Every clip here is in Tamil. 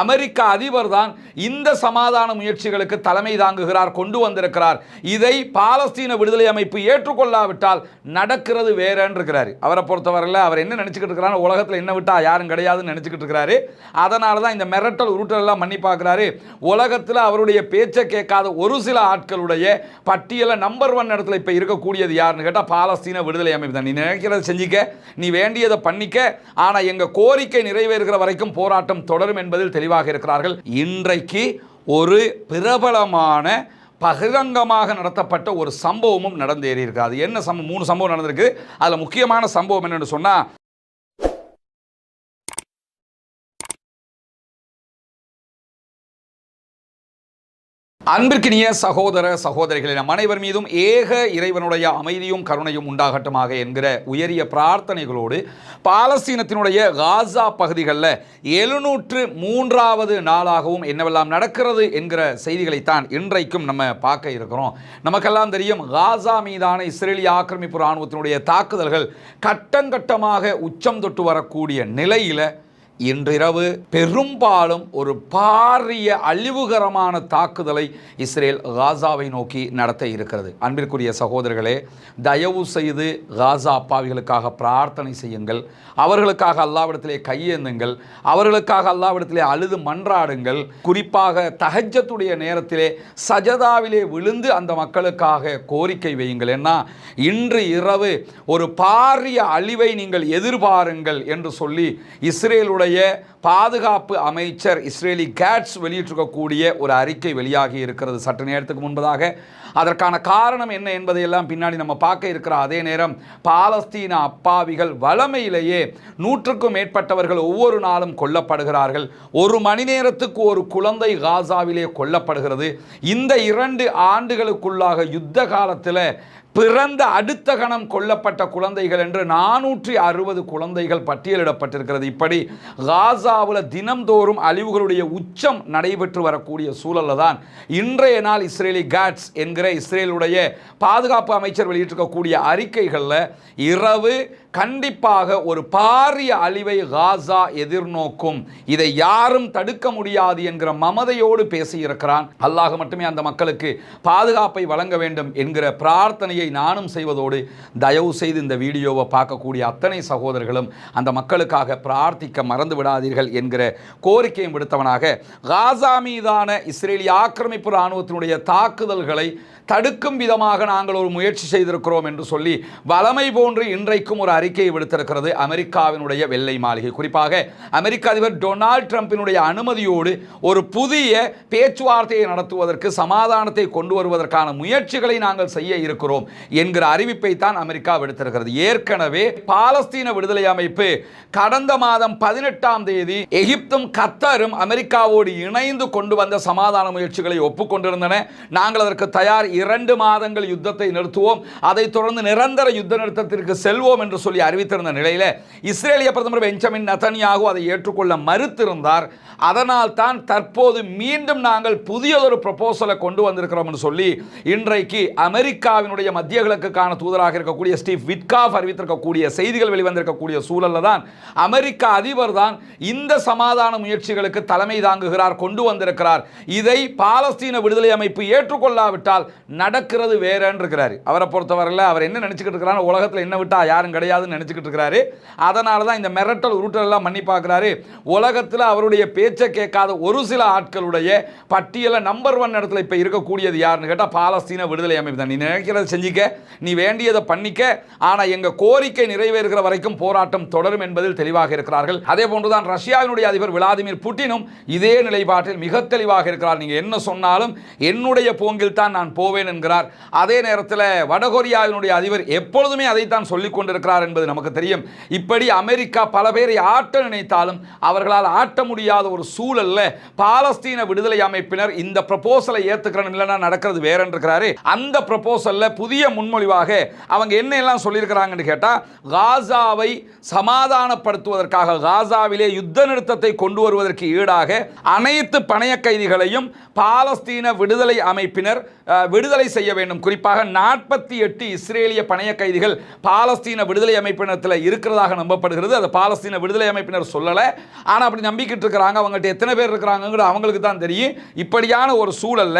அமெரிக்க அதிபர் தான் இந்த சமாதான முயற்சிகளுக்கு தலைமை தாங்குகிறார் கொண்டு வந்திருக்கிறார். இதை பாலஸ்தீன விடுதலை அமைப்பு ஏற்றுக்கொள்ளாவிட்டால் நடக்கிறது வேறன்னு அவரை பொறுத்தவரையில் அவர் என்ன நினச்சிக்கிட்டு இருக்கிறாரு உலகத்தில் என்ன விட்டால் யாரும் கிடையாதுன்னு நினச்சிக்கிட்டு இருக்கிறாரு. அதனால தான் இந்த மிரட்டல் உருட்டலெல்லாம் பண்ணி பார்க்குறாரு உலகத்தில் அவருடைய பேச்சை கேட்காத ஒரு சில ஆட்களுடைய பட்டியலை நம்பர் ஒன் இடத்துல இப்போ இருக்கக்கூடியது யாருன்னு கேட்டால் பாலஸ்தீன விடுதலை அமைப்பு தான். நீ நினைக்கிறத செஞ்சிக்க நீ வேண்டியதை பண்ணிக்க. ஆனால் எங்கள் கோரிக்கை நிறைவேறுகிற வரைக்கும் போராட்டம் தொடரும் என்பது என்பதில் தெளிவாக இருக்கிறார்கள். இன்றைக்கு ஒரு பிரபலமான பகிரங்கமாக நடத்தப்பட்ட ஒரு சம்பவமும் நடந்தேறி இருக்கு அது என்ன சம்பவம்? மூணு சம்பவம் நடந்திருக்கு. அதில் முக்கியமான சம்பவம் என்னென்னு சொன்னால் அன்பிற்கினிய சகோதர சகோதரிகளே நம் அனைவர் மீதும் ஏக இறைவனுடைய அமைதியும் கருணையும் உண்டாகட்டுமாக என்கிற உயரிய பிரார்த்தனைகளோடு பாலஸ்தீனத்தினுடைய காசா பகுதிகளில் எழுநூற்று மூன்றாவது நாளாகவும் என்னவெல்லாம் நடக்கிறது என்கிற செய்திகளைத்தான் இன்றைக்கும் நம்ம பார்க்க இருக்கிறோம். நமக்கெல்லாம் தெரியும் காசா மீதான இஸ்ரேலிய ஆக்கிரமிப்பு இராணுவத்தினுடைய தாக்குதல்கள் கட்டங்கட்டமாக உச்சம் தொட்டு வரக்கூடிய நிலையில் இன்றிரவு பெரும்பாலும் ஒரு பாரிய அழிவுகரமான தாக்குதலை இஸ்ரேல் காசாவை நோக்கி நடத்த இருக்கிறது. அன்பிற்குரிய சகோதரர்களே தயவு செய்து காசா அப்பாவிகளுக்காக பிரார்த்தனை செய்யுங்கள். அவர்களுக்காக அல்லாவிடத்திலே கையேந்துங்கள். அவர்களுக்காக அல்லாவிடத்திலே அழுது மன்றாடுங்கள். குறிப்பாக தஹஜத்துடைய நேரத்திலே சஜதாவிலே விழுந்து அந்த மக்களுக்காக கோரிக்கை வையுங்கள். ஏன்னா இன்று இரவு ஒரு பாரிய அழிவை நீங்கள் எதிர்பாருங்கள் என்று சொல்லி இஸ்ரேலுடைய பாதுகாப்பு அமைச்சர் இஸ்ரேலி கேட்ஸ் வெளியிட்டிருக்கக்கூடிய ஒரு அறிக்கை வெளியாகி இருக்கிறது. சற்று நேரத்துக்கு முன்பதாக. அதற்கான காரணம் என்ன என்பதையெல்லாம் பின்னாடி நம்ம பார்க்க இருக்கிற அதே நேரம் பாலஸ்தீன அப்பாவிகள் வளமையிலேயே நூற்றுக்கும் மேற்பட்டவர்கள் ஒவ்வொரு நாளும் கொல்லப்படுகிறார்கள். ஒரு மணி நேரத்துக்கு ஒரு குழந்தை காசாவிலே கொல்லப்படுகிறது. இந்த இரண்டு ஆண்டுகளுக்குள்ளாக யுத்த காலத்தில் பிறந்த அடுத்த கணம் கொல்லப்பட்ட குழந்தைகள் என்று நானூற்றி அறுபது குழந்தைகள் பட்டியலிடப்பட்டிருக்கிறது. இப்படி காசாவில் தினம்தோறும் அழிவுகளுடைய உச்சம் நடைபெற்று வரக்கூடிய சூழலில் தான் இன்றைய நாள் இஸ்ரேலி காட்ஸ் என்கிற இஸ்ரேலுடைய பாதுகாப்பு அமைச்சர் வெளியிட்டிருக்கக்கூடிய அறிக்கைகளில் இரவு கண்டிப்பாக ஒரு பாரிய அழிவை காசா எதிர்நோக்கும். இதை யாரும் தடுக்க முடியாது என்கிற மமதையோடு பேசியிருக்கிறான். அல்லாஹ் மட்டுமே அந்த மக்களுக்கு பாதுகாப்பை வழங்க வேண்டும் என்கிற பிரார்த்தனையை நானும் செய்வதோடு தயவு செய்து இந்த வீடியோவை பார்க்கக்கூடிய அத்தனை சகோதரர்களும் அந்த மக்களுக்காக பிரார்த்திக்க மறந்து விடாதீர்கள் என்கிற கோரிக்கையும் விடுத்தவனாக காசா மீதான இஸ்ரேலிய ஆக்கிரமிப்பு இராணுவத்தினுடைய தாக்குதல்களை தடுக்கும் விதமாக நாங்கள் ஒரு முயற்சி செய்திருக்கிறோம் என்று சொல்லி வளமை போன்று இன்றைக்கும் ஒரு அறிக்கையை விடுத்திருக்கிறது அமெரிக்காவினுடைய வெள்ளை மாளிகை. குறிப்பாக அமெரிக்க அதிபர் டொனால்ட் ட்ரம்பினுடைய அனுமதியோடு ஒரு புதிய பேச்சுவார்த்தையை நடத்துவதற்கு சமாதானத்தை கொண்டு வருவதற்கான முயற்சிகளை நாங்கள் செய்ய இருக்கிறோம் என்கிற அறிவிப்பை தான் அமெரிக்கா விடுத்திருக்கிறது. ஏற்கனவே பாலஸ்தீன விடுதலை அமைப்பு கடந்த மாதம் பதினெட்டாம் தேதி எகிப்தும் கத்தரும் அமெரிக்காவோடு இணைந்து கொண்டு வந்த சமாதான முயற்சிகளை ஒப்புக்கொண்டிருந்தன. நாங்கள் அதற்கு தயார் இரண்டு மாதங்கள் யுத்தத்தை நிறுத்துவோம். அதைத் தொடர்ந்து நிரந்தர யுத்த நிறுத்தத்திற்கு செல்வோம் என்று சொல்லி அறிவித்திருந்த நிலையில் இஸ்ரேலிய பிரதமர் பெஞ்சமின் நதன்யாகு அதை ஏற்றுக்கொள்ள மறுத்திருந்தார். அதனால் தான் தற்போது மீண்டும் நாங்கள் புதியதொரு ப்ரொபோசலை கொண்டு வந்திருக்கிறோம் என்று சொல்லி இன்றைக்கு அமெரிக்காவினுடைய மத்திய கிழக்குக்கான தூதராக இருக்கக்கூடிய ஸ்டீவ் விட்காஃப் அறிவித்திருக்கக்கூடிய செய்திகள் வெளிவந்திருக்கக்கூடிய சூழலில் தான் அமெரிக்க அதிபர் தான் இந்த சமாதான முயற்சிகளுக்கு தலைமை தாங்குகிறார் கொண்டு வந்திருக்கிறார். இதை பாலஸ்தீன விடுதலை அமைப்பு ஏற்றுக்கொள்ளாவிட்டால் நடக்கிறது வேறன்னு இருக்கிறார் அவரை பொறுத்தவரையில் அவர் என்ன நினச்சிக்கிட்டு இருக்கிறார் உலகத்தில் என்ன விட்டால் யாரும் கிடையாது. முடியாதுன்னு நினச்சிக்கிட்டு இருக்கிறாரு. அதனால தான் இந்த மிரட்டல் உருட்டலெல்லாம் பண்ணி பார்க்குறாரு உலகத்தில் அவருடைய பேச்சை கேட்காத ஒரு சில ஆட்களுடைய பட்டியலை நம்பர் ஒன் இடத்துல இப்போ இருக்கக்கூடியது யாருன்னு கேட்டால் பாலஸ்தீன விடுதலை அமைப்பு தான். நீ நினைக்கிறத செஞ்சிக்க நீ வேண்டியதை பண்ணிக்க. ஆனால் எங்கள் கோரிக்கை நிறைவேறுகிற வரைக்கும் போராட்டம் தொடரும் என்பதில் தெளிவாக இருக்கிறார்கள். அதே போன்றுதான் ரஷ்யாவினுடைய அதிபர் விளாதிமிர் புட்டினும் இதே நிலைப்பாட்டில் மிக தெளிவாக இருக்கிறார். நீங்கள் என்ன சொன்னாலும் என்னுடைய போங்கில் தான் நான் போவேன் என்கிறார். அதே நேரத்தில் வடகொரியாவினுடைய அதிபர் எப்பொழுதுமே அதைத்தான் சொல்லிக் கொண்டிருக்கிறார் என்பது நமக்கு தெரியும். இப்படி அமெரிக்கா பல பேரை ஆட்ட நினைத்தாலும் அவர்களால் ஆட்ட முடியாத ஒரு சூழல்ல பாலஸ்தீன விடுதலை அமைப்பினர் இந்த ப்ரப்போசலை ஏத்துக்கிறோம் இல்லைன்னா நடக்கிறது வேறன்னு இருக்கிறாரு அந்த ப்ரப்போசல்ல புதிய முன்மொழிவாக அவங்க என்ன எல்லாம் சொல்லியிருக்கிறாங்கன்னு கேட்டால் காசாவை சமாதானப்படுத்துவதற்காக காசாவிலே யுத்த நிறுத்தத்தை கொண்டு வருவதற்கு ஈடாக அனைத்து பணைய கைதிகளையும் பாலஸ்தீன விடுதலை அமைப்பினர் விடுதலை செய்ய வேண்டும். குறிப்பாக நாற்பத்தி எட்டு இஸ்ரேலிய பணைய கைதிகள் பாலஸ்தீன விடுதலை அமைப்பினத்தில் இருக்கிறதாக நம்பப்படுகிறது. அது பாலஸ்தீன விடுதலை அமைப்பினர் சொல்லலை. ஆனால் அப்படி நம்பிக்கிட்டு இருக்கிறாங்க. அவங்ககிட்ட எத்தனை பேர் இருக்கிறாங்கங்கிறது அவங்களுக்கு தான் தெரியும். இப்படியான ஒரு சூழல்ல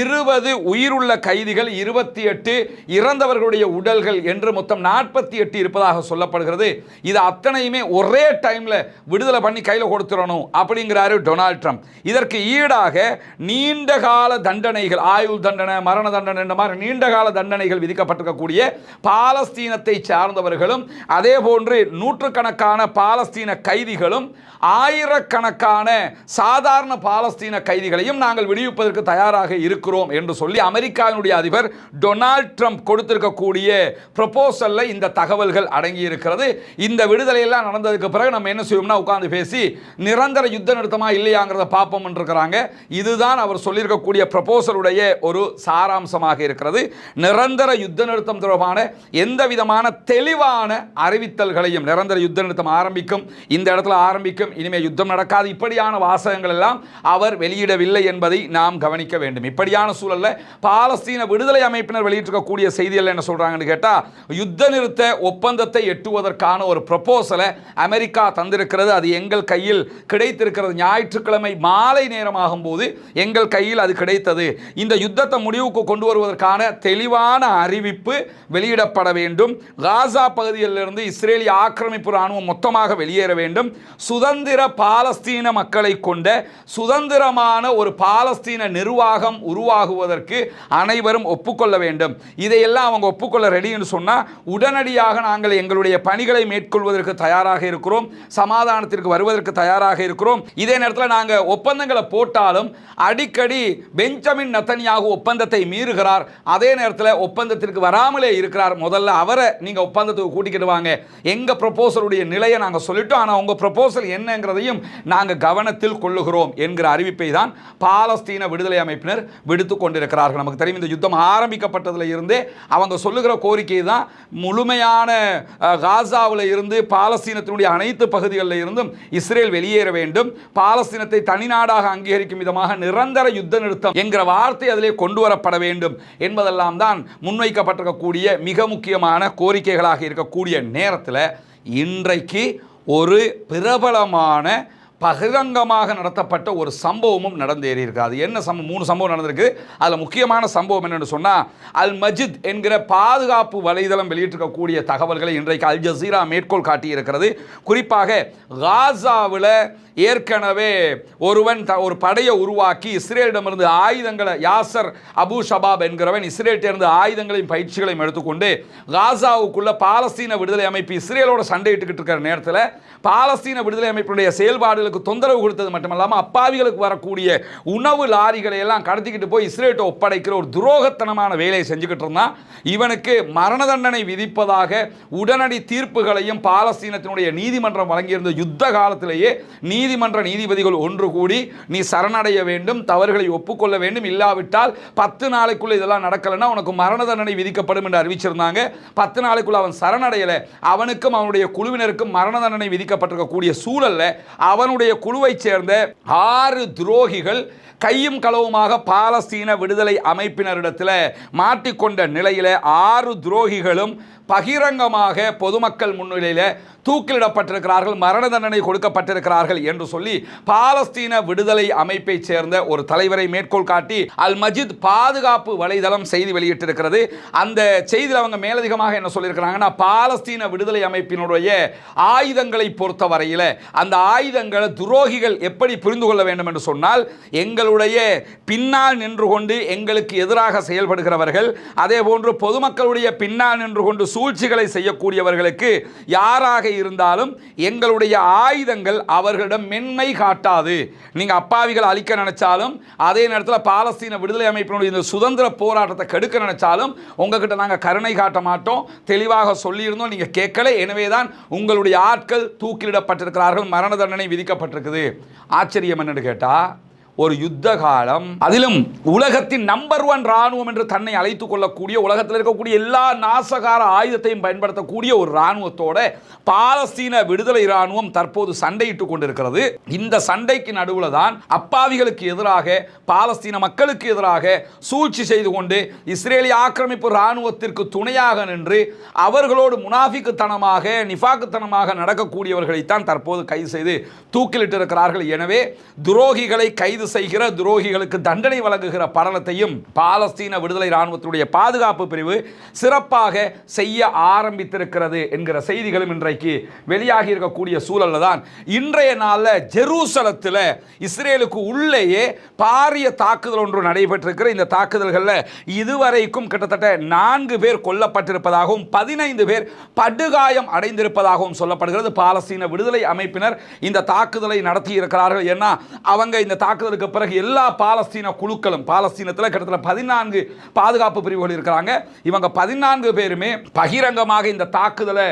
இருபது உயிருள்ள கைதிகள் இருபத்தி எட்டு இறந்தவர்களுடைய உடல்கள் என்று மொத்தம் நாற்பத்தி எட்டு இருப்பதாக சொல்லப்படுகிறது. இது அத்தனையுமே ஒரே டைமில் விடுதலை பண்ணி கையில் கொடுத்துடணும் அப்படிங்கிறாரு டொனால்ட் ட்ரம்ப். இதற்கு ஈடாக நீண்ட கால தண்டனைகள் ஆயுள் தண்டனை மரண தண்டனை என்ற மாதிரி நீண்ட கால தண்டனைகள் விதிக்கப்பட்டிருக்கக்கூடிய பாலஸ்தீனத்தை சார்ந்தவர்களும் அதே போன்று நூற்றுக்கணக்கான பாலஸ்தீன கைதிகளும் ஆயிரக்கணக்கான சாதாரண பாலஸ்தீன கைதிகளையும் நாங்கள் விடுவிப்பதற்கு தயாராக இருக்கிறோம் என்று சொல்லி அமெரிக்காவினுடைய அதிபர் டொனால்ட் ட்ரம்ப் கொடுத்திருக்கக்கூடிய ப்ரப்போசலில் இந்த தகவல்கள் அடங்கி இருக்கிறது இந்த விடுதலையெல்லாம் நடந்ததுக்கு பிறகு நம்ம என்ன செய்வோம்னா உட்கார்ந்து பேசி நிரந்தர யுத்த நிறுத்தமா இல்லையாங்கிறத பார்ப்போம் இருக்கிறாங்க. இதுதான் அவர் சொல்லியிருக்கக்கூடிய ப்ரப்போசலுடைய ஒரு சாராம்சமாக இருக்கிறது. நிரந்தர யுத்த நிறுத்தம் தொடர்பான எந்த விதமான தெளிவான அறிவித்தல்களையும் நிரந்தர யுத்த நிறுத்தம் ஆரம்பிக்கும். இந்த இடத்துல ஆரம்பிக்கும். இனிமே யுத்தம் நடக்காது. இப்படியான வாசகங்கள் எல்லாம் அவர் வெளியிடவில்லை என்பதை நாம் கவனிக்க வேண்டும். இப்படியான சூழலில் பாலஸ்தீன விடுதலை அமைப்பினர் வெளியிட்டிருக்கக்கூடிய செய்திகள் என்ன சொல்றாங்கன்னு கேட்டால் யுத்த நிறுத்த ஒப்பந்தத்தை எட்டுவதற்கான ஒரு ப்ரப்போசலை அமெரிக்கா தந்திருக்கிறது. அது எங்கள் கையில் கிடைத்திருக்கிறது. ஞாயிற்றுக்கிழமை மாலை நேரமாகும் போது எங்கள் கையில் அது கிடைத்தது. இந்த யுத்தத்தை முடிவுக்கு கொண்டு வருவதற்கான தெளிவான அறிவிப்பு வெளியிடப்பட வேண்டும். காசா பகுதியிலிருந்து இஸ்ரேலிய ஆக்கிரமிப்பு ராணுவம் மொத்தமாக வெளியேற வேண்டும். சுதந்திர பாலஸ்தீன மக்களை கொண்ட சுதந்திரமான ஒரு பாலஸ்தீன நிர்வாகம் உருவாகுவதற்கு அனைவரும் ஒப்புக்கொள்ள வேண்டும். இதையெல்லாம் அவங்க ஒப்புக்கொள்ள ரெடின்னு சொன்னால் உடனடியாக நாங்கள் எங்களுடைய பணிகளை மேற்கொள்வதற்கு தயாராக இருக்கிறோம். சமாதானத்திற்கு வருவதற்கு தயாராக இருக்கிறோம். இதே நேரத்தில் நாங்கள் ஒப்பந்தங்களை போட்டாலும் அடிக்கடி பெஞ்சமின் நத்தனியாக ஒப்பந்தத்தை மீறுகிறார். அதே நேரத்தில் ஒப்பந்தத்திற்கு வராமலே இருக்கிறார். முதல்ல அவரை நீங்கள் ஒப்பந்தத்துக்கு கூட்டிக்கிட்டு வாங்க. எங்கள் ப்ரொப்போசலுடைய நிலையை நாங்கள் சொல்லிட்டோம். ஆனால் உங்கள் ப்ரொபோசல் என்னங்கிறதையும் நாங்கள் கவனத்தில் கொள்ளுகிறோம் என்கிற அறிவிப்பை தான் பாலஸ்தீன விடுதலை அமைப்பினர் விடுத்து கொண்டிருக்கிறார்கள். நமக்கு தெரியும் இந்த யுத்தம் ஆரம்பிக்கப்பட்டதில் இருந்தே அவங்க சொல்லுகிற கோரிக்கை தான் முழுமையான காசாவில் இருந்து பாலஸ்தீனத்தினுடைய அனைத்து பகுதிகளில் இருந்தும் இஸ்ரேல் வெளியேற வேண்டும். பாலஸ்தீனத்தை தனிநாடாக அங்கீகரிக்கும் விதமாக நிரந்தர யுத்த நிறுத்தம் என்கிற வார்த்தை அதிலே கொண்டு வரப்பட வேண்டும் என்பதெல்லாம் தான் முன்வைக்கப்பட்டிருக்கக்கூடிய மிக முக்கியமான கோரிக்கைகளாக இருக்கக்கூடிய நேரத்தில் இன்றைக்கு ஒரு பிரபலமான பகிரங்கமாக நடத்தப்பட்ட ஒரு சம்பவமும் நடந்தேறியிருக்கு. அது என்ன சம்பவம்? மூணு சம்பவம் நடந்திருக்கு. அதில் முக்கியமான சம்பவம் என்னென்னு சொன்னால் அல் மஜித் என்கிற பாதுகாப்பு வலைதளம் வெளியிட்டிருக்கக்கூடிய தகவல்களை இன்றைக்கு அல் ஜசீரா மேற்கோள் காட்டியிருக்கிறது. குறிப்பாக காசாவில் ஏற்கனவே ஒருவன் த ஒரு படையை உருவாக்கி இஸ்ரேலிடமிருந்து ஆயுதங்களை யாசர் அபு ஷபாப் என்கிறவன் இஸ்ரேலிட்டிருந்து ஆயுதங்களையும் பயிற்சிகளையும் எடுத்துக்கொண்டு காசாவுக்குள்ள பாலஸ்தீன விடுதலை அமைப்பு இஸ்ரேலோட சண்டையிட்டுக்கிட்டு இருக்கிற நேரத்தில் பாலஸ்தீன விடுதலை அமைப்பினுடைய செயல்பாடுகளுக்கு தொந்தரவு கொடுத்தது மட்டுமல்லாமல் அப்பாவிகளுக்கு வரக்கூடிய உணவு லாரிகளை எல்லாம் கடத்திக்கிட்டு போய் இஸ்ரேட்டை ஒப்படைக்கிற ஒரு துரோகத்தனமான வேலையை செஞ்சுக்கிட்டு இருந்தான். இவனுக்கு மரண தண்டனை விதிப்பதாக உடனடி தீர்ப்புகளையும் பாலஸ்தீனத்தினுடைய நீதிமன்றம் வழங்கியிருந்த யுத்த காலத்திலேயே நீதிமன்ற நீதிபதிகள் ஒன்று கூடி நீ சரணடைய வேண்டும் தவறுகளை ஒப்புக்கொள்ள வேண்டும் இல்லாவிட்டால் பத்து நாளைக்குள்ள இதெல்லாம் நடக்கலைன்னா உனக்கு மரண தண்டனை விதிக்கப்படும் என்று அறிவிச்சிருந்தாங்க. பத்து நாளைக்குள்ள அவன் சரணடையலை. அவனுக்கும் அவனுடைய குழுவினருக்கும் மரண தண்டனை விதிக்க வைக்கப்பட்டிருக்கக்கூடிய சூழல்ல அவனுடைய குழுவைச் சேர்ந்த ஆறு துரோகிகள் கையும் களவுமாக பாலஸ்தீன விடுதலை அமைப்பினரிடத்தில் மாட்டிக்கொண்ட நிலையில் ஆறு துரோகிகளும் பகிரங்கமாக பொதுமக்கள் முன்னிலையில் தூக்கிலிடப்பட்டிருக்கிறார்கள் மரண தண்டனை கொடுக்கப்பட்டிருக்கிறார்கள் என்று சொல்லி பாலஸ்தீன விடுதலை அமைப்பைச் சேர்ந்த ஒரு தலைவரை மேற்கோள் காட்டி அல் மஜித் பாதுகாப்பு வலைதளம் செய்தி வெளியிட்டிருக்கிறது. அந்த செய்தியில் அவங்க மேலதிகமாக என்ன சொல்லியிருக்கிறாங்கன்னா பாலஸ்தீன விடுதலை அமைப்பினுடைய ஆயுதங்களை பொறுத்த வரையில் அந்த ஆயுதங்களை துரோகிகள் எப்படி புரிந்து கொள்ள வேண்டும் என்று சொன்னால் எங்கள் எங்களுடைய பின்னால் நின்று கொண்டு எங்களுக்கு எதிராக செயல்படுகிறவர்கள் அதே போன்று பொதுமக்களுடைய பின்னால் நின்று கொண்டு சூழ்ச்சிகளை செய்யக்கூடியவர்களுக்கு யாராக இருந்தாலும் எங்களுடைய ஆயுதங்கள் அவர்களிடம் மென்மை காட்டாது. நீங்கள் அப்பாவிகள் அழிக்க நினைச்சாலும் அதே நேரத்தில் பாலஸ்தீன விடுதலை அமைப்பினுடைய இந்த சுதந்திர போராட்டத்தை கெடுக்க நினைச்சாலும் உங்ககிட்ட நாங்கள் கருணை காட்ட மாட்டோம். தெளிவாக சொல்லியிருந்தோம் நீங்கள் கேட்கல. எனவே தான் உங்களுடைய ஆட்கள் தூக்கிலிடப்பட்டிருக்கிறார்கள் மரண தண்டனை விதிக்கப்பட்டிருக்குது. ஆச்சரியம் என்னன்னு கேட்டால் ஒரு யுத்த காலம் அதிலும் உலகத்தின் நம்பர் ஒன் ராணுவம் என்று தன்னை அழைத்துக் கொள்ளக்கூடிய உலகத்தில் இருக்கக்கூடிய எல்லா நாசகார ஆயுதத்தையும் பயன்படுத்தக்கூடிய ஒரு ராணுவத்தோட பாலஸ்தீன விடுதலை ராணுவம் தற்போது சண்டையிட்டுக் கொண்டிருக்கிறது. இந்த சண்டைக்கு நடுவில் தான் அப்பாவிகளுக்கு எதிராக பாலஸ்தீன மக்களுக்கு எதிராக சூழ்ச்சி செய்து கொண்டு இஸ்ரேலிய ஆக்கிரமிப்பு ராணுவத்திற்கு துணையாக நின்று அவர்களோடு முனாஃபிக்குத்தனமாக நிஃபாக்குத்தனமாக நடக்கக்கூடியவர்களைத்தான் தற்போது கைது செய்து தூக்கிலிட்டிருக்கிறார்கள். எனவே துரோகிகளை கைது செய்கிற துரோகிகளுக்கு தண்டனை வழங்குகிற படலத்தையும் பாலஸ்தீன விடுதலை இராணுவத்தினுடைய பாதுகாப்பு பிரிவு சிறப்பாக செய்ய ஆரம்பித்திருக்கிறது என்கிற செய்திகளும் இன்றைக்கு வெளியாகி இருக்கக்கூடிய சூழல்ல தான். இன்றைய நாளில் ஜெருசலத்தில் இஸ்ரேலுக்கு உள்ளேயே பாரிய தாக்குதல் ஒன்று நடைபெற்றிருக்கிற இந்த தாக்குதல்களில் இதுவரைக்கும் கிட்டத்தட்ட நான்கு பேர் கொல்லப்பட்டிருப்பதாகவும் பதினைந்து பேர் படுகாயம் அடைந்திருப்பதாகவும் சொல்லப்படுகிறது. பாலஸ்தீன விடுதலை அமைப்பினர் இந்த தாக்குதலை நடத்தி இருக்கிறார்கள் ஏன்னா அவங்க இந்த தாக்குதல் வந்ததுக்கு பிறகு எல்லா பாலஸ்தீன குழுக்களும் பாலஸ்தீனத்தில் கிட்டத்தட்ட பதினான்கு பாதுகாப்பு பிரிவுகள் இருக்கிறாங்க. இவங்க பதினான்கு பேருமே பகிரங்கமாக இந்த தாக்குதலை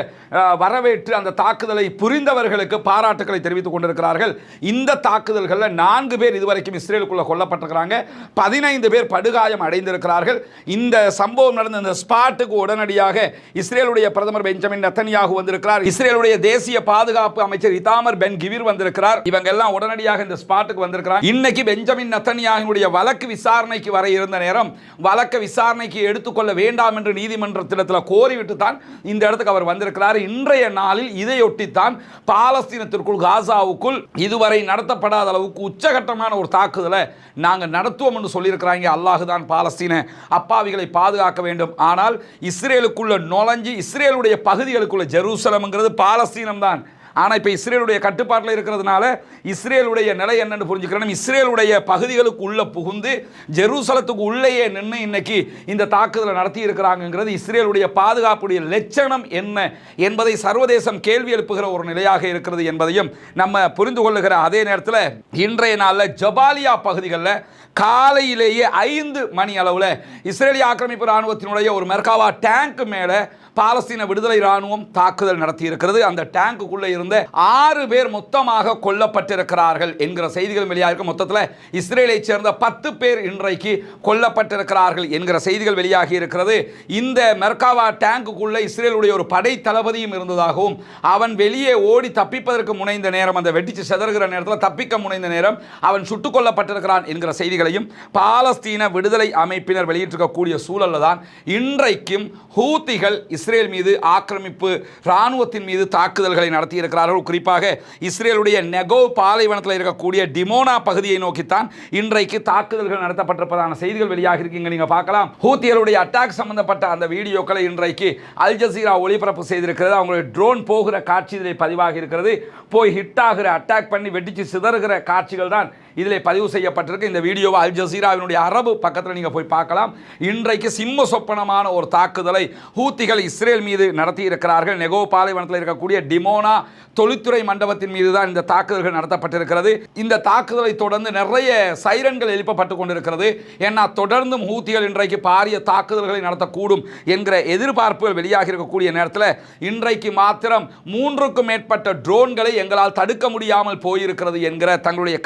வரவேற்று அந்த தாக்குதலை புரிந்தவர்களுக்கு பாராட்டுக்களை தெரிவித்துக் கொண்டிருக்கிறார்கள். இந்த தாக்குதல்களில் நான்கு பேர் இதுவரைக்கும் இஸ்ரேலுக்குள்ள கொல்லப்பட்டிருக்கிறாங்க. பதினைந்து பேர் படுகாயம் அடைந்திருக்கிறார்கள். இந்த சம்பவம் நடந்த இந்த ஸ்பாட்டுக்கு உடனடியாக இஸ்ரேலுடைய பிரதமர் பெஞ்சமின் நத்தனியாகு வந்திருக்கிறார். இஸ்ரேலுடைய தேசிய பாதுகாப்பு அமைச்சர் இதாமர் பென் கிவிர் வந்திருக்கிறார். இவங்க எல்லாம் உடனடியாக இந்த ஸ்பாட்டுக்கு வந்திருக்கிறார் இன்னைக்கு பெஞ்சமின் நத்தனியாகினுடைய வழக்கு விசாரணைக்கு வர இருந்த நேரம் வழக்கு விசாரணைக்கு எடுத்துக்கொள்ள வேண்டாம் என்று நீதிமன்றத்திடத்தில் கோரிவிட்டு தான் இந்த இடத்துக்கு அவர் வந்திருக்கிறார். இன்றைய நாளில் இதையொட்டித்தான் பாலஸ்தீனத்திற்குள் காசாவுக்குள் இதுவரை நடத்தப்படாத அளவுக்கு உச்சகட்டமான ஒரு தாக்குதலை நாங்கள் நடத்துவோம் என்று சொல்லியிருக்கிறாங்க. அல்லாஹு தான் பாலஸ்தீன அப்பாவிகளை பாதுகாக்க வேண்டும். ஆனால் இஸ்ரேலுக்குள்ள நுழைஞ்சு இஸ்ரேலுடைய பகுதிகளுக்குள்ள ஜெருசலம்ங்கிறது பாலஸ்தீனம் தான் ஆனால் இப்போ இஸ்ரேலுடைய கட்டுப்பாட்டில் இருக்கிறதுனால இஸ்ரேலுடைய நிலை என்னன்னு புரிஞ்சுக்கிறோம் இஸ்ரேலுடைய பகுதிகளுக்கு உள்ளே புகுந்து ஜெருசலத்துக்கு உள்ளேயே நின்று இன்னைக்கு இந்த தாக்குதலை நடத்தி இருக்கிறாங்கிறது இஸ்ரேலுடைய பாதுகாப்புடைய லட்சணம் என்ன என்பதை சர்வதேசம் கேள்வி எழுப்புகிற ஒரு நிலையாக இருக்கிறது என்பதையும் நம்ம புரிந்து கொள்ளுகிற அதே நேரத்தில் இன்றைய நாளில் ஜபாலியா பகுதிகளில் காலையிலேயே ஐந்து மணி அளவில் இஸ்ரேலிய ஆக்கிரமிப்பு ராணுவத்தினுடைய ஒரு மெர்காவா டேங்க் மேலே பாலஸ்தீன விடுதலை ராணுவம் தாக்குதல் நடத்தி இருக்கிறது அந்த டேங்குக்குள்ளே இருந்த ஆறு பேர் மொத்தமாக கொல்லப்பட்டிருக்கிறார்கள் என்கிற செய்திகள் வெளியாக மொத்தத்தில் இஸ்ரேலை சேர்ந்த பத்து பேர் இன்றைக்கு கொல்லப்பட்டிருக்கிறார்கள் என்கிற செய்திகள் வெளியாகி இருக்கிறது இந்த மெர்காவா டேங்குக்குள்ளே இஸ்ரேலுடைய ஒரு படை தளபதியும் இருந்ததாகவும் அவன் வெளியே ஓடி தப்பிப்பதற்கு முனைந்த நேரம் அந்த வெட்டிச்சு செதறுகிற நேரத்தில் தப்பிக்க முனைந்த நேரம் அவன் சுட்டுக் கொல்லப்பட்டிருக்கிறான் என்கிற செய்திகளையும் பாலஸ்தீன விடுதலை அமைப்பினர் வெளியிட்டிருக்கக்கூடிய சூழலில் தான் இன்றைக்கும் ஹூத்திகள் இஸ்ரேல் மீது ஆக்கிரமிப்பு இராணுவத்தின் மீது தாக்குதல்களை நடத்தியிருக்கிறார்கள். குறிப்பாக இஸ்ரேலுடைய நெகோ பாலைவனத்தில் இருக்கக்கூடிய டிமோனா பகுதியை நோக்கித்தான் இன்றைக்கு தாக்குதல்கள் நடத்தப்பட்டிருப்பதான செய்திகள் வெளியாக இருக்கீங்க நீங்கள் பார்க்கலாம். ஹூத்தியருடைய அட்டாக் சம்பந்தப்பட்ட அந்த வீடியோக்களை இன்றைக்கு அல் ஜசீரா ஒளிபரப்பு செய்திருக்கிறது. அவங்களுடைய ட்ரோன் போகிற காட்சி இதில் பதிவாகி இருக்கிறது. போய் ஹிட் ஆகிற அட்டாக் பண்ணி வெடிச்சு சிதறுகிற காட்சிகள் தான் இதில் பதிவு செய்யப்பட்டிருக்கு. இந்த வீடியோவை அல் ஜசீராவினுடைய அரபு பக்கத்தில் நீங்கள் போய் பார்க்கலாம். இன்றைக்கு சிம்ம சொப்பனமான ஒரு தாக்குதலை ஹூத்திகள் இஸ்ரேல் மீது நடத்தி இருக்கிறார்கள். நெகோ பாலைவனத்தில் இருக்கக்கூடிய டிமோனா தொழில்துறை மண்டபத்தின் மீது தான் இந்த தாக்குதல்கள் நடத்தப்பட்டிருக்கிறது. இந்த தாக்குதலை தொடர்ந்து நிறைய சைரன்கள் எழுப்பப்பட்டு கொண்டிருக்கிறது. ஏன்னா தொடர்ந்தும் ஹூத்திகள் இன்றைக்கு பாரிய தாக்குதல்களை நடத்தக்கூடும் என்கிற எதிர்பார்ப்புகள் வெளியாகி இருக்கக்கூடிய நேரத்தில் இன்றைக்கு மாத்திரம் மூன்றுக்கும் மேற்பட்ட ட்ரோன்களை எங்களால் தடுக்க முடியாமல் போயிருக்கிறது என்கிற தங்களுடைய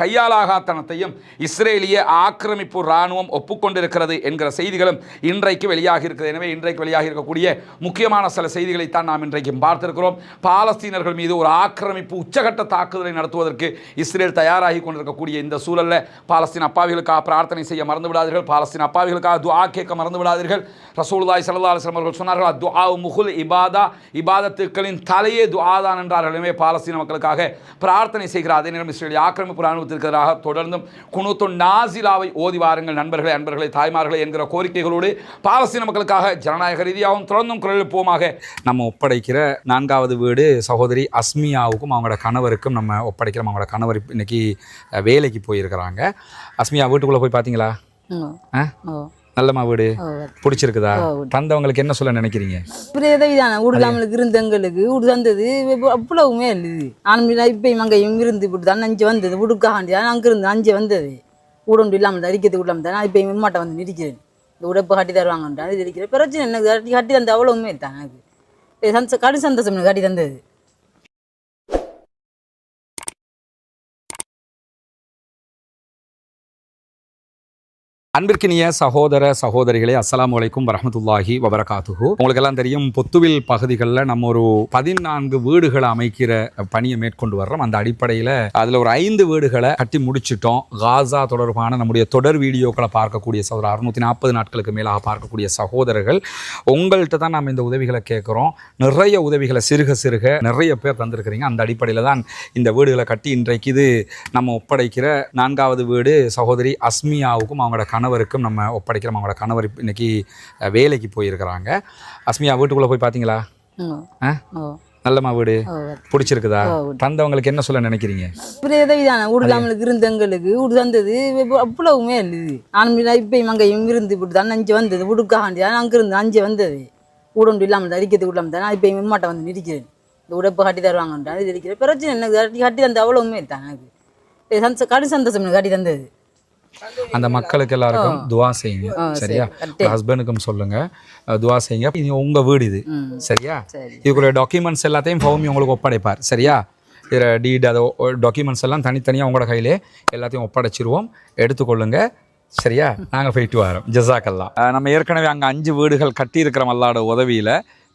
கையாலாகாத்தனத்தையும் இஸ்ரேலிய ஆக்கிரமிப்பு இராணுவம் ஒப்புக்கொண்டிருக்கிறது என்கிற செய்திகளும் இன்றைக்கு வெளியாக இருக்கிறது. எனவே இன்றைக்கு வெளியாக இருக்கக்கூடிய முக்கியமான சில செய்திகளைத்தான் நாம் இன்றைக்கு பார்த்திருக்கிறோம். பாலஸ்தீனர்கள் மீது ஒரு ஆக்கிரமிப்பு உச்சகட்ட தாக்குதலை நடத்துவதற்கு இஸ்ரேல் தயாராகி கொண்டிருக்கக்கூடிய இந்த சூழலில் பாலஸ்தீன் அப்பாவிகளுக்காக பிரார்த்தனை செய்ய மறந்து விடாதீர்கள் பாலஸ்தீன் அப்பாவிகளுக்காக துஆ கேட்க மறந்து விடாதீர்கள் ரசூலுல்லாஹி ஸல்லல்லாஹு அலைஹி அவர்கள் சொன்னார்கள் துஆ முகுல் இபாதா. இபாதத்துக்களின் தலையே துஆ என்றார்கள். எனவே பாலஸ்தீன மக்களுக்காக பிரார்த்தனை செய்கிறார். அதே நேரம் இஸ்ரேலிய ஆக்கிரமிப்பு இராணுவத்திற்கு எதிராக தொடர்ந்தும் குனூத்து நாசிலாவை ஓதி வாருங்கள் நண்பர்களே அன்பர்களே தாய்மார்களே என்கிற கோரிக்கைகளோடு பாலஸ்தீன மக்களுக்காக ஜனநாயக ரீதியாகவும் தொடர்ந்தும் குரல் எழுப்புவோமாக நம்ம ஒப்படைக்கிற நான்காவது வீடு சகோதரி அஸ்மியாவுக்கும் அவங்களோட கணவருக்கும் நம்ம ஒப்படைக்கிறோம். அவங்களோட கணவர் இன்னைக்கு வேலைக்கு போயிருக்கிறாங்க. அஸ்மியா வீட்டுக்குள்ளே போய் பார்த்தீங்களா ஆ? நல்லம்மா வீடு ஓ பிடிச்சிருக்குதா? தந்தவங்களுக்கு என்ன சொல்ல நினைக்கிறீங்க? உதவிதானே வீடு நம்மளுக்கு இருந்த எங்களுக்கு வீடு தந்தது அவ்வளவுமே இல்லது நானும் இப்பயும் அங்கேயும் இருந்து இப்படி தான் அஞ்சு வந்தது வீடுக்காண்டி தான் அங்கே இருந்து அஞ்சு வந்தது. வீடு ஒன்று இல்லாமல் தான் இருக்கிறது வீடு இல்லாமல் தான் இப்போ இம்மாட்ட வந்து நிற்கிறேன். இந்த வீடு இப்போ கட்டி தருவாங்கன்ட்டு அது இருக்கிறேன் பிரச்சனை எனக்கு கட்டி கட்டி தந்த அவ்வளவுமே தான் எனக்கு கடி சந்தோஷம் எனக்கு கட்டி தந்தது. அன்பிற்கினிய சகோதர சகோதரிகளே அஸ்ஸலாமு வலைக்கும் வரமத்துல்லாஹி வபரகாத்துஹு. உங்களுக்கு எல்லாம் தெரியும் பொத்துவில் பகுதிகளில் நம்ம ஒரு பதினான்கு வீடுகளை அமைக்கிற பணியை மேற்கொண்டு வர்றோம். அந்த அடிப்படையில் அதில் ஒரு ஐந்து வீடுகளை கட்டி முடிச்சிட்டோம். காசா தொடர்பான நம்முடைய தொடர் வீடியோக்களை பார்க்கக்கூடிய சகோதரர் அறுநூத்தி நாற்பது நாட்களுக்கு மேலாக பார்க்கக்கூடிய சகோதரர்கள் உங்கள்கிட்ட தான் நம்ம இந்த உதவிகளை கேட்குறோம். நிறைய உதவிகளை சிறுக சிறுக நிறைய பேர் தந்திருக்கிறீங்க. அந்த அடிப்படையில் தான் இந்த வீடுகளை கட்டி இன்றைக்கு இது நம்ம ஒப்படைக்கிற நான்காவது வீடு சகோதரி அஸ்மியாவுக்கும் அவங்களோட கணவருக்கும் நம்ம ஒப்படைக்கிறோம். அவங்களோட கணவர் இப்ப இன்னைக்கு வேலைக்கு போயிருக்கிறாங்க. அஸ்மியா வீட்டுக்குள்ளே போய் பார்த்தீங்களா ஆ? ஓ. நல்லம்மா வீடு. பிடிச்சிருக்குதா. தந்தவங்களுக்கு என்ன சொல்ல நினைக்கிறீங்க? நம்மளுக்கு இருந்தவங்களுக்கு வீடு தந்தது இப்ப அவ்வளவுமே இல்லது நானும் இப்பயும் அங்கேயும் இருந்து இப்படி தான் அஞ்சு வந்தது வீடுக்காண்டி தான் அங்கே இருந்து அஞ்சு வந்தது. ஒன்று இல்லாமல் தான் அடிக்கிறது இல்லாமல் தான் இப்பயும் இம்மாட்ட வந்து நிற்கிறேன். இந்த உடப்பு கட்டி தருவாங்கன்றான் இது இருக்கிறேன் பிரச்சனை எனக்கு கட்டி கட்டி தந்த அவ்வளவுமே தான் எனக்கு கடு சந்தோஷம் எனக்கு கட்டி தந்தது. அந்த மக்களுக்கு எல்லாருக்கும் துவா செய்யுங்க சரியா. ஹஸ்பண்டுக்கும் சொல்லுங்க. துவா செய்யுங்க. இது உங்க வீடு இது சரியா? சரி. இதுக்குள்ள டாக்குமெண்ட்ஸ் எல்லாத்தையும் ஃபவுமி உங்களுக்கு ஒப்படைப்பார் சரியா? இதில் டீட் அதை டாக்குமெண்ட்ஸ் எல்லாம் தனித்தனியாக உங்களோட கையிலே எல்லாத்தையும் ஒப்படைச்சிருவோம். எடுத்துக்கொள்ளுங்க சரியா? நாங்கள் போயிட்டு வரோம். ஜசாக்கல்லாம் நம்ம ஏற்கனவே அங்கே அஞ்சு வீடுகள் கட்டியிருக்கிறோம் அல்லாட உதவியில்